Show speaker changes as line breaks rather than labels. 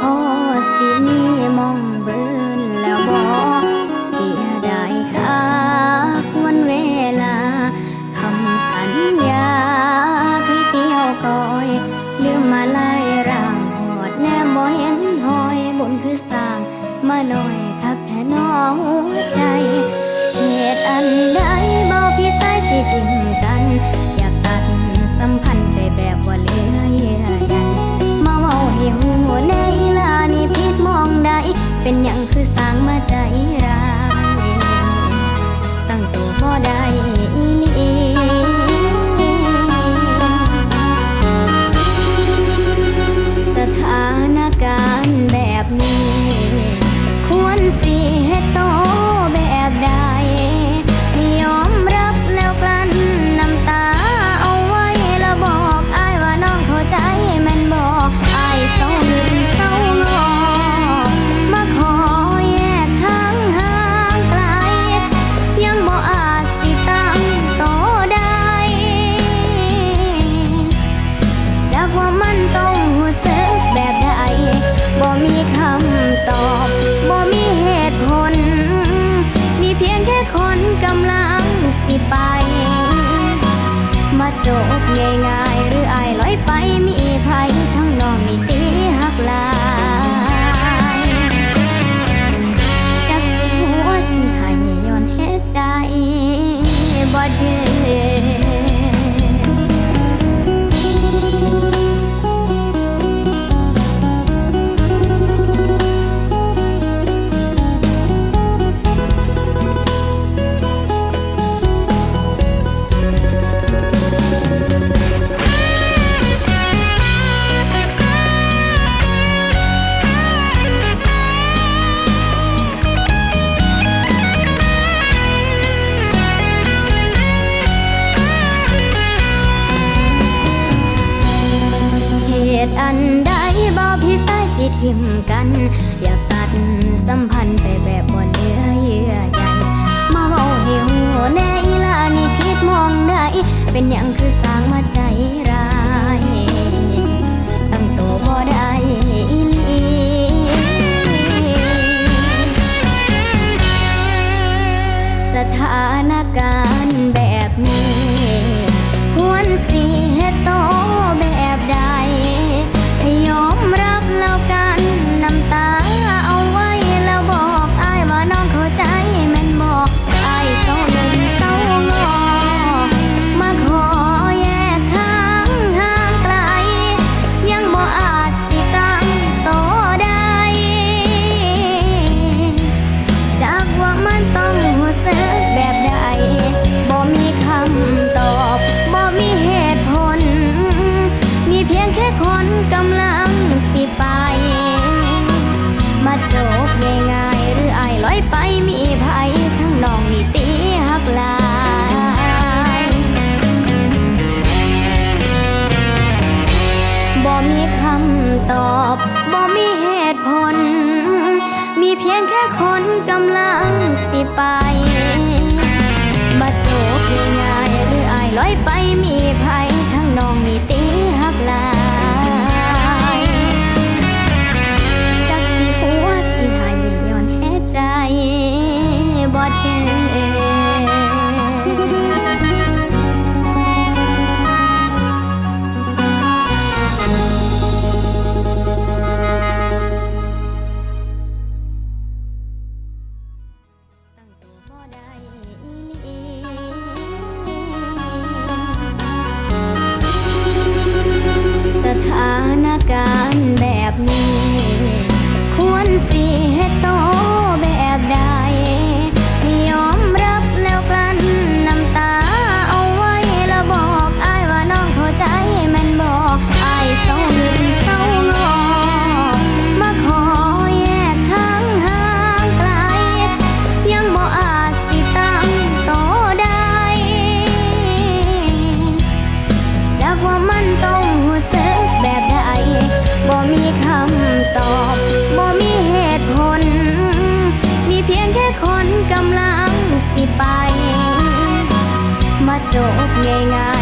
พอสิมีมองเบิ่นแล้วบอเสียดายคักวันเวลาคำสัญญาเคยเตี้ยวกอยลืมมาไล่ร่างหอดแนมบ่เห็นหอยบุญคือสร้างมาหน่อยคักแท่นอหัวใจเหตุอันใดบ่พี่สายสิดิ่งกัน たいら จบง่ายๆ หรืออายลอยไปมีิมกัน อยากตัดสัมพันธ์ไปแบบบ่เลือเยื่อใยมาเว้าเหวแน่อีลานี่คิดมองได้ เป็นอย่างคือสร้างมาใจร้าย เพียงแค่คนกำลังสิไปบาดโจบง่ายหรืออายลอยไปานการณ์แบบนี้ ngay ngã